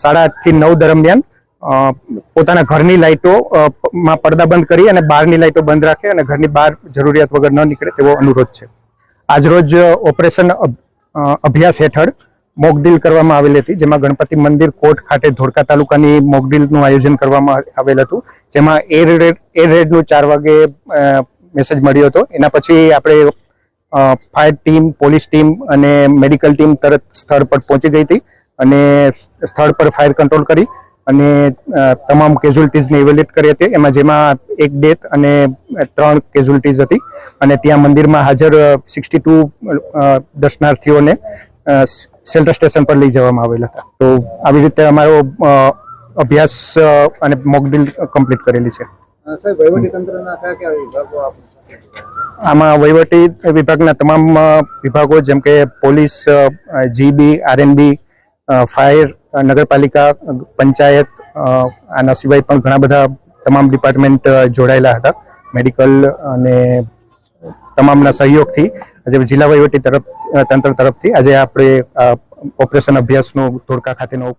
સાડા આઠથી નવ દરમિયાન પોતાના ઘરની લાઇટો માં પડદા બંધ કરી અને બહારની લાઇટો બંધ રાખે અને ઘરની બહાર જરૂરિયાત વગર ન નીકળે તેવો અનુરોધ છે. આજરોજ ઓપરેશન અભ્યાસ હેઠળ મોકડીલ કરવામાં આવેલી હતી, જેમાં ગણપતિ મંદિર કોટ ખાતે ધોળકા તાલુકાની મોકડીલનું આયોજન કરવામાં આવેલ હતું, જેમાં એર રેડ એર રેડનું ચાર વાગે મેસેજ મળ્યો હતો. એના પછી આપણે ફાયર ટીમ, પોલીસ ટીમ અને મેડિકલ ટીમ તરત સ્થળ પર પહોંચી ગઈ હતી. અને સ્થળ પર ફાયર કંટ્રોલ કરી અને તમામ કેઝ્યુલિટીઝને ઇવેલ્યુએટ કરી હતી. એમાં જેમાં એક ડેથ અને ત્રણ કેઝ્યુલિટીઝ હતી. અને ત્યાં મંદિરમાં હાજર સિક્સટી ટુ દર્શનાર્થીઓને સેલ્ટર સ્ટેશન પર લઈ જવામાં આવેલા હતા. તો આવી રીતે અમારો અભ્યાસ અને મોકડ્રીલ કમ્પ્લીટ કરેલી છે. આમાં વહીવટી વિભાગના તમામ વિભાગો જેમ કે પોલીસ જીબી આરએનબી ફાયર નગરપાલિકા પંચાયત આના સિવાય પણ ઘણા બધા તમામ ડિપાર્ટમેન્ટ જોડાયેલા હતા. મેડિકલ અને તમામના સહયોગથી, આજે જિલ્લા વહીવટી તરફ તંત્ર તરફથી આજે આપણે ઓપરેશન અભ્યાસનો ધોળકા ખાતેનો